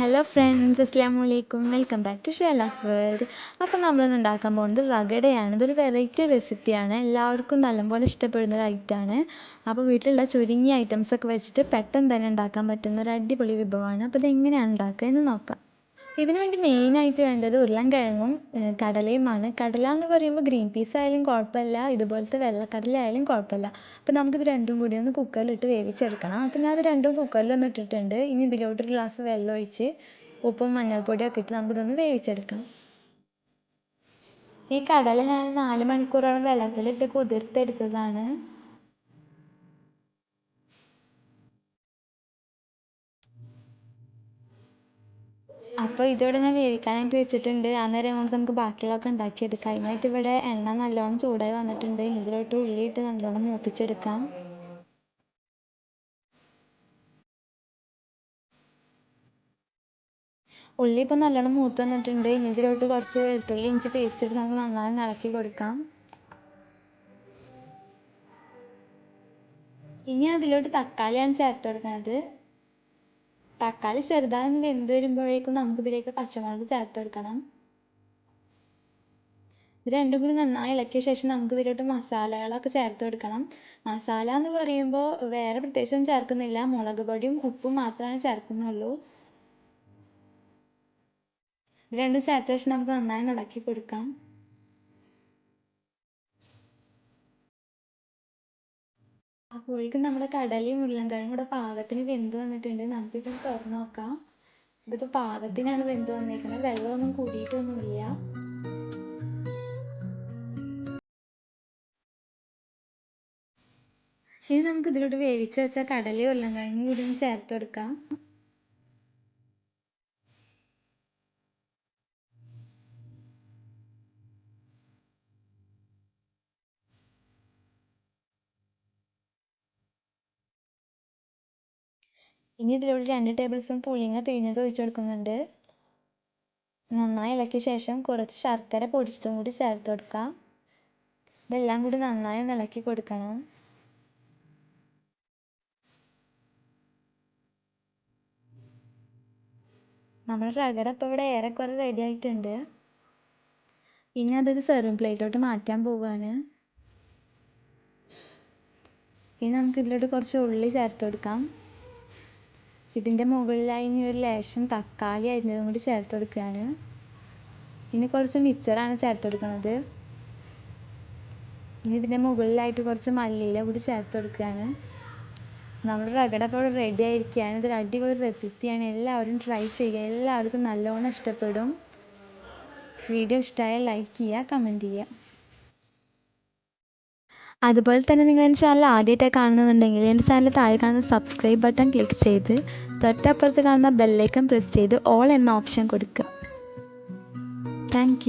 Hello friends അസ്സാം അലൈക്കും welcome back to Shela's world അപ്പോൾ നമ്മളിന്ന് ഉണ്ടാക്കാൻ പോകുന്നത് റഗഡയാണ് ഇതൊരു വെറൈറ്റി റെസിപ്പിയാണ് എല്ലാവർക്കും നല്ലപോലെ ഇഷ്ടപ്പെടുന്ന ഒരു ഐറ്റമാണ് അപ്പോൾ വീട്ടിലുള്ള ചുരുങ്ങിയ ഐറ്റംസ് ഒക്കെ വെച്ചിട്ട് പെട്ടെന്ന് തന്നെ ഉണ്ടാക്കാൻ പറ്റുന്ന ഒരു അടിപൊളി വിഭവമാണ്. അപ്പോൾ ഇത് എങ്ങനെയാണ് ഉണ്ടാക്കുക എന്ന് നോക്കാം. ഇതിന് വേണ്ടി മെയിനായിട്ട് വേണ്ടത് ഉരുളൻകിഴങ്ങും കടലയുമാണ്. കടല എന്ന് പറയുമ്പോൾ ഗ്രീൻ പീസ് ആയാലും കുഴപ്പമില്ല. ഇതുപോലത്തെ വെള്ളക്കടല ആയാലും കുഴപ്പമില്ല. അപ്പോൾ നമുക്കിത് രണ്ടും കൂടി ഒന്ന് കുക്കറിലിട്ട് വേവിച്ചെടുക്കണം. അപ്പോൾ ഞാൻ ഇത് രണ്ടും കുക്കറിൽ ഒന്ന് ഇട്ടിട്ടുണ്ട്. ഇനി ഇതിലോട്ട് ഒരു ഗ്ലാസ് വെള്ളം ഒഴിച്ച് ഉപ്പും മഞ്ഞൾപ്പൊടിയൊക്കെ ഇട്ട് നമുക്കിതൊന്ന് വേവിച്ചെടുക്കാം. ഈ കടല ഞാൻ നാല് മണിക്കൂറോളം വെള്ളത്തിലിട്ട് കുതിർത്തെടുത്തതാണ്. അപ്പോൾ ഇതിവിടെ ഞാൻ വേവിക്കാനായിട്ട് വെച്ചിട്ടുണ്ട്. അന്നേരം കൊണ്ട് നമുക്ക് ബാക്കിയുള്ളതൊക്കെ ഉണ്ടാക്കിയെടുക്കാം. അതിനായിട്ട് ഇവിടെ എണ്ണ നല്ലോണം ചൂടായി വന്നിട്ടുണ്ട്. ഇതിലോട്ട് ഉള്ളി ഇട്ട് നല്ലോണം മൂപ്പിച്ചെടുക്കാം. ഉള്ളി ഇപ്പം നല്ലോണം മൂത്ത് വന്നിട്ടുണ്ട്. ഇതിലോട്ട് കുറച്ച് വെളുത്തുള്ളി ഇഞ്ചി പേസ്റ്റ് ഇട്ട് നമുക്ക് നന്നായി ഇളക്കി കൊടുക്കാം. ഇനി അതിലോട്ട് തക്കാളിയാണ് ചേർത്ത് കൊടുക്കുന്നത് തക്കാളി ചെറുതായി വെന്ത് വരുമ്പോഴേക്കും നമുക്ക് ഇതിലേക്ക് പച്ചമുളക് ചേർത്ത് കൊടുക്കണം. ഇത് രണ്ടും കൂടി നന്നായി ഇളക്കിയ ശേഷം നമുക്ക് ഇതിലോട്ട് മസാലകളൊക്കെ ചേർത്ത് കൊടുക്കണം. മസാല എന്ന് പറയുമ്പോൾ വേറെ പ്രത്യേകിച്ചൊന്നും ചേർക്കുന്നില്ല. മുളക് പൊടിയും ഉപ്പും മാത്രമാണ് ചേർക്കുന്നുള്ളൂ. ഇത് രണ്ടും ചേർത്ത ശേഷം നമുക്ക് നന്നായി ഇളക്കി കൊടുക്കാം. അപ്പോഴേക്കും നമ്മുടെ കടലയും ഉരുളൻകിഴങ്ങും കൂടെ പാകത്തിന് വെന്ത് വന്നിട്ടുണ്ട്. നമുക്കിത് തുറന്ന് നോക്കാം. ഇതിപ്പോൾ പാകത്തിനാണ് വെന്ത് വന്നേക്കുന്നത് വെള്ളമൊന്നും കൂടിയിട്ടൊന്നുമില്ല. ഇനി നമുക്ക് ഇതിലോട്ട് വേവിച്ച് വെച്ച കടലയും ഉരുളൻകിഴങ്ങും കൂടി ഒന്ന് ചേർത്ത് കൊടുക്കാം ഇനി ഇതിലോട്ട് രണ്ട് ടേബിൾ സ്പൂൺ പുഴുങ്ങ പിഴിഞ്ഞത് ഒഴിച്ച് കൊടുക്കുന്നുണ്ട്. നന്നായി ഇളക്കിയ ശേഷം കുറച്ച് ശർക്കര പൊടിച്ചതും കൂടി ചേർത്ത് കൊടുക്കാം. ഇതെല്ലാം കൂടി നന്നായി ഒന്ന് ഇളക്കി കൊടുക്കണം. നമ്മുടെ റഗട ഇപ്പോൾ ഇവിടെ ഏറെക്കുറെ റെഡി ആയിട്ടുണ്ട്. ഇനി അതൊരു സെർവിങ് പ്ലേറ്റിലോട്ട് മാറ്റാൻ പോവുകയാണ് ഇനി നമുക്ക് ഇതിലോട്ട് കുറച്ച് ഉള്ളി ചേർത്ത് കൊടുക്കാം. ഇതിന്റെ മുകളിലായി ഇനി ഒരു ലേശം തക്കാളി അരിഞ്ഞതും കൂടി ചേർത്ത് കൊടുക്കുകയാണ്. ഇനി കുറച്ച് മിച്ചറാണ് ചേർത്ത് കൊടുക്കുന്നത് ഇനി ഇതിന്റെ മുകളിലായിട്ട് കുറച്ച് മല്ലിയില കൂടി ചേർത്ത് കൊടുക്കുകയാണ്. നമ്മൾ റഗട റെഡി ആയിരിക്കുകയാണ്. ഇതൊരു അടിപൊളി റെസിപ്പിയാണ് എല്ലാവരും ട്രൈ ചെയ്യുക. എല്ലാവർക്കും നല്ലോണം ഇഷ്ടപ്പെടും. വീഡിയോ ഇഷ്ടമായാൽ ലൈക്ക് ചെയ്യുക കമന്റ് ചെയ്യുക. അതുപോലെ തന്നെ നിങ്ങൾ എന്റെ ചാനൽ ആദ്യമായിട്ടാണ് കാണുന്നുണ്ടെങ്കിൽ എന്റെ ചാനൽ താഴെ കാണുന്ന സബ്സ്ക്രൈബ് ബട്ടൺ ക്ലിക്ക് ചെയ്ത് തൊട്ടപ്പുറത്ത് കാണുന്ന ബെല്ലൈക്കൺ പ്രസ് ചെയ്ത് ഓൾ എന്ന ഓപ്ഷൻ കൊടുക്കുക. താങ്ക്